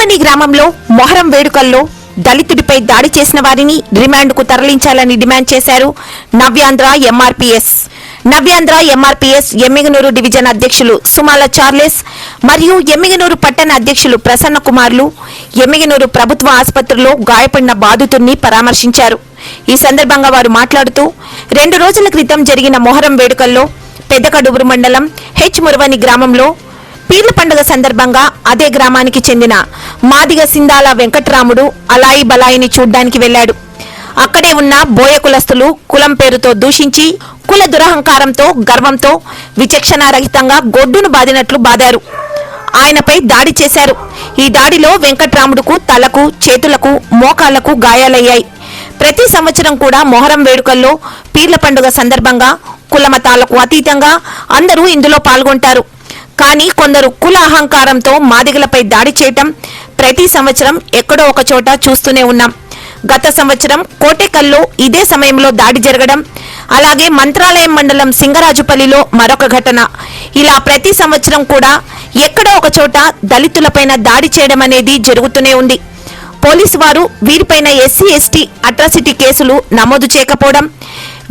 మురవని గ్రామంలో మొహరం వేడుకల్లో దళితుడిపై దాడి చేసిన వారిని రిమాండ్కు తరలించాలని డిమాండ్ చేశారు Navyandhra MRPS. Navyandhra MRPS Yemmiganur division అధ్యక్షులు సుమాల చార్లెస్ మరియు ఎమ్మిగనూరు పట్టణ అధ్యక్షులు ప్రసన్న కుమార్లు ఎమ్మిగనూరు ప్రభుత్వ ఆసుపత్రిలో గాయపడిన బాధితుడిని పరామర్శించారు. ఈ సందర్భంగా వారు మాట్లాడుతూ రెండు రోజుల క్రితం జరిగిన మొహరం వేడుకల్లో పెద్దకడుగురు మండలం హెచ్ మురవని గ్రామంలో పీర్ల పండుగ సందర్భంగా అదే గ్రామానికి చెందిన మాదిగ సిందాల వెంకట్రాముడు అలాయి బలాయిని చూడ్డానికి వెళ్ళాడు అక్కడే ఉన్న బోయ కులస్తులు కులం పేరుతో దూషించి కుల దురహంకారంతో గర్వంతో విచక్షణారహితంగా గొడ్డును బాదినట్లు బాదారు. ఆయనపై దాడి చేశారు. ఈ దాడిలో వెంకట్రాముడుకు తలకు చేతులకు మోకాళ్ళకు గాయాలయ్యాయి. ప్రతి సంవత్సరం కూడా మొహరం వేడుకల్లో పీర్ల పండుగ సందర్భంగా కులమతాలకు అతీతంగా అందరూ ఇందులో పాల్గొంటారు. కానీ కొందరు కుల అహంకారంతో మాదిగలపై దాడి చేయటం ప్రతి సంవత్సరం ఎక్కడో ఒక చోట చూస్తూనే ఉన్నాం. గత సంవత్సరం కోటేకల్లో ఇదే సమయంలో దాడి జరగడం అలాగే మంత్రాలయం మండలం సింగరాజుపల్లిలో మరొక ఘటన. ఇలా ప్రతి సంవత్సరం కూడా ఎక్కడో ఒక చోట దళితులపైన దాడి చేయడం అనేది జరుగుతూనే ఉంది. పోలీసు వారు వీరిపైన ఎస్సీ ఎస్టీ అట్రాసిటీ కేసులు నమోదు చేయకపోవడం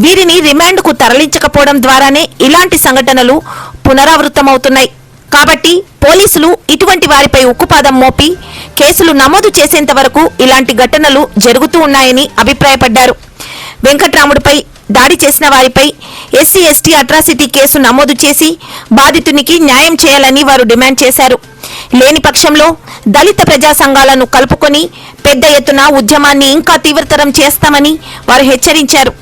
వీరిని రిమాండ్కు తరలించకపోవడం ద్వారానే ఇలాంటి సంఘటనలు పునరావృతమవుతున్నాయి. కాబట్టి పోలీసులు ఇటువంటి వారిపై ఉక్కుపాదం మోపి కేసులు నమోదు చేసేంత వరకు ఇలాంటి ఘటనలు జరుగుతూ ఉన్నాయని అభిప్రాయపడ్డారు. వెంకట్రాముడిపై దాడి చేసిన వారిపై ఎస్సీ ఎస్టీ అట్రాసిటీ కేసు నమోదు చేసి బాధితునికి న్యాయం చేయాలని వారు డిమాండ్ చేశారు. లేని పక్షంలో దళిత ప్రజా సంఘాలను కలుపుకొని పెద్ద ఎత్తున ఉద్యమాన్ని ఇంకా తీవ్రతరం చేస్తామని వారు హెచ్చరించారు.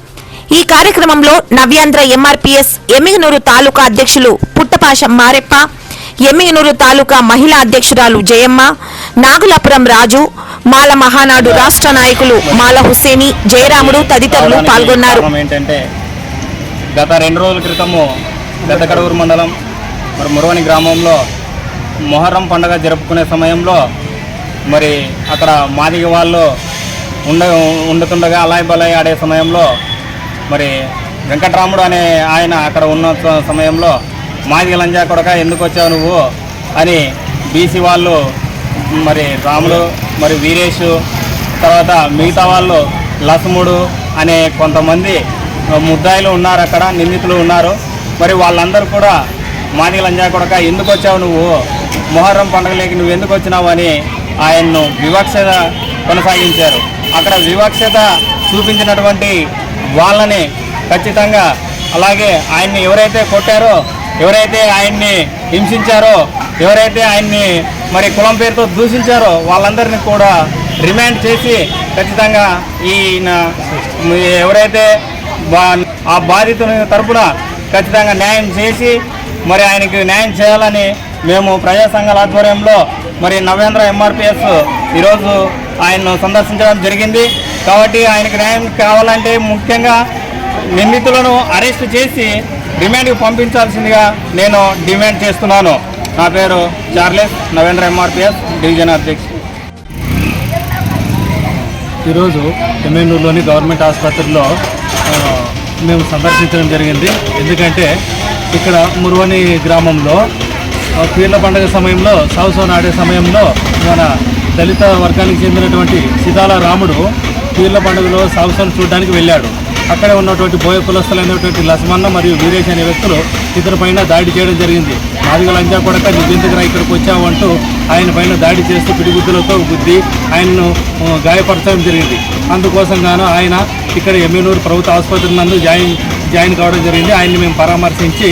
ఈ కార్యక్రమంలో నవ్యాంధ్ర ఎంఆర్పీఎస్ ఎమ్మిగనూరు తాలూకా అధ్యక్షులు పుట్టపాష మారెప్ప ఎమ్మిగనూరు తాలూకా మహిళా అధ్యక్షురాలు జయమ్మ నాగులాపురం రాజు మాల మహానాడు రాష్ట్ర నాయకులు మాల హుస్సేని జయరాముడు తదితరులు పాల్గొన్నారు. గత రెండు రోజుల క్రితము పెద్దకడూరు మండలం మరి మురవని గ్రామంలో మొహర్రం పండగ జరుపుకునే సమయంలో మరి అక్కడ మాదిగ వాళ్ళు ఉండ ఉండుతుండగా అలాయ్ బలాయ్ ఆడే సమయంలో మరి వెంకట్రాముడు అనే ఆయన అక్కడ ఉన్న సమయంలో మాదిగ లంజా కొడక ఎందుకు వచ్చావు నువ్వు అని బీసీ వాళ్ళు మరి రాములు మరి వీరేష్ తర్వాత మిగతా వాళ్ళు లసముడు అనే కొంతమంది ముద్దాయిలు ఉన్నారు అక్కడ నిందితులు ఉన్నారు. మరి వాళ్ళందరూ కూడా మాదిగ లంజా కొడక ఎందుకు వచ్చావు నువ్వు? మొహర్రం పండుగలోకి నువ్వు ఎందుకు వచ్చినావు అని ఆయన్ను వివక్షత కొనసాగించారు. అక్కడ వివక్షత చూపించినటువంటి వాళ్ళని ఖచ్చితంగా అలాగే ఆయన్ని ఎవరైతే కొట్టారో ఎవరైతే ఆయన్ని హింసించారో ఎవరైతే ఆయన్ని మరి కులం పేరుతో దూషించారో వాళ్ళందరినీ కూడా రిమాండ్ చేసి ఖచ్చితంగా ఈయన ఎవరైతే బా- ఆ బాధితుల తరపున ఖచ్చితంగా న్యాయం చేసి మరి ఆయనకి న్యాయం చేయాలని మేము ప్రజా సంఘాల ఆధ్వర్యంలో మరి నవేంద్ర ఎంఆర్పిఎస్ ఈరోజు ఆయన్ను సందర్శించడం జరిగింది. కాబట్టి ఆయనకు న్యాయం కావాలంటే ముఖ్యంగా నిందితులను అరెస్ట్ చేసి రిమాండ్కి పంపించాల్సిందిగా నేను డిమాండ్ చేస్తున్నాను. నా పేరు చార్లెస్ నవేంద్ర ఎంఆర్పిఎస్ డివిజన్ అధ్యక్షుడు. ఈరోజు ఎమ్మెనూరులోని గవర్నమెంట్ ఆసుపత్రిలో మేము సందర్శించడం జరిగింది. ఎందుకంటే ఇక్కడ మురువని గ్రామంలో పీర్ల పండుగ సమయంలో సావుసోన ఆడే సమయంలో మన దళిత వర్గానికి చెందినటువంటి సిదాల రాముడు పీర్ల పండుగలో సావుసోను చూడడానికి వెళ్ళాడు. అక్కడే ఉన్నటువంటి బోయ కులస్తులైనటువంటి లస్మన్న మరియు వీరేష్ అనే వ్యక్తులు ఇతని పైన దాడి చేయడం జరిగింది. మాదిగ లంజా కొడక నువ్వెందుకురా ఇక్కడికి వచ్చావంటూ ఆయన పైన దాడి చేస్తూ పిడిగుద్దులతో గుద్ది ఆయనను గాయపరచడం జరిగింది. అందుకోసం గాను ఆయన ఇక్కడ ఎమ్మెనూరు ప్రభుత్వ ఆసుపత్రి నందు జాయిన్ జాయిన్ కావడం జరిగింది. ఆయన్ని మేము పరామర్శించి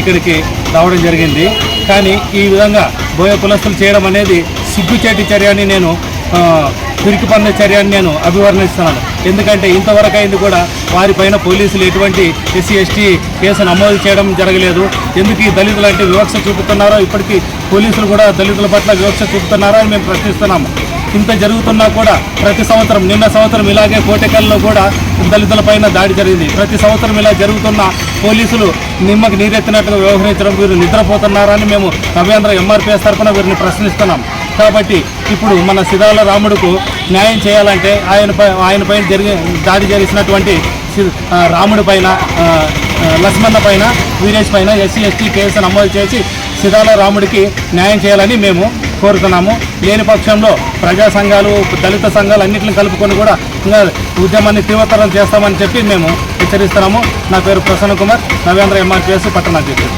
ఇక్కడికి రావడం జరిగింది. కానీ ఈ విధంగా బోయ కులస్తులు చేయడం అనేది సిగ్గుచేటి చర్య అని నేను ఆ, పిరికి చర్య అని నేను అభివర్ణిస్తున్నాను. ఎందుకంటే ఇంతవరకు అయింది కూడా వారిపైన పోలీసులు ఎటువంటి ఎస్సీ ఎస్టీ కేసు నమోదు చేయడం జరగలేదు. ఎందుకు ఈ దళితులు అంటే వివక్ష చూపుతున్నారో ఇప్పటికీ పోలీసులు కూడా దళితుల పట్ల వివక్ష చూపుతున్నారో అని మేము ప్రశ్నిస్తున్నాము ఇంత జరుగుతున్నా కూడా ప్రతి సంవత్సరం నిన్న సంవత్సరం ఇలాగే కోటెకల్లో కూడా దళితులపైన దాడి జరిగింది. ప్రతి సంవత్సరం ఇలా జరుగుతున్న పోలీసులు నిమ్మకి నీరెత్తినట్టుగా వ్యవహరించడం వీరు నిద్రపోతున్నారని మేము నవేంద్ర ఎంఆర్పీఎస్ తరఫున వీరిని ప్రశ్నిస్తున్నాం. కాబట్టి ఇప్పుడు మన సిదాల రాముడుకు న్యాయం చేయాలంటే ఆయనపై ఆయనపై జరిగి దాడి చేసినటువంటి రాముడి పైన లక్ష్మణ పైన వీరేష్ పైన ఎస్సీ ఎస్టీ కేసు నమోదు చేసి సిదాల రాముడికి న్యాయం చేయాలని మేము కోరుతున్నాము. లేని పక్షంలో ప్రజా సంఘాలు దళిత సంఘాలు అన్నింటిని కలుపుకొని కూడా ఇంకా ఉద్యమాన్ని తీవ్రతరం చేస్తామని చెప్పి మేము హెచ్చరిస్తున్నాము. నా పేరు ప్రసన్న కుమార్. నవేంద్ర ఎంఆర్పిఎస్ పట్టణాధ్యక్షుడు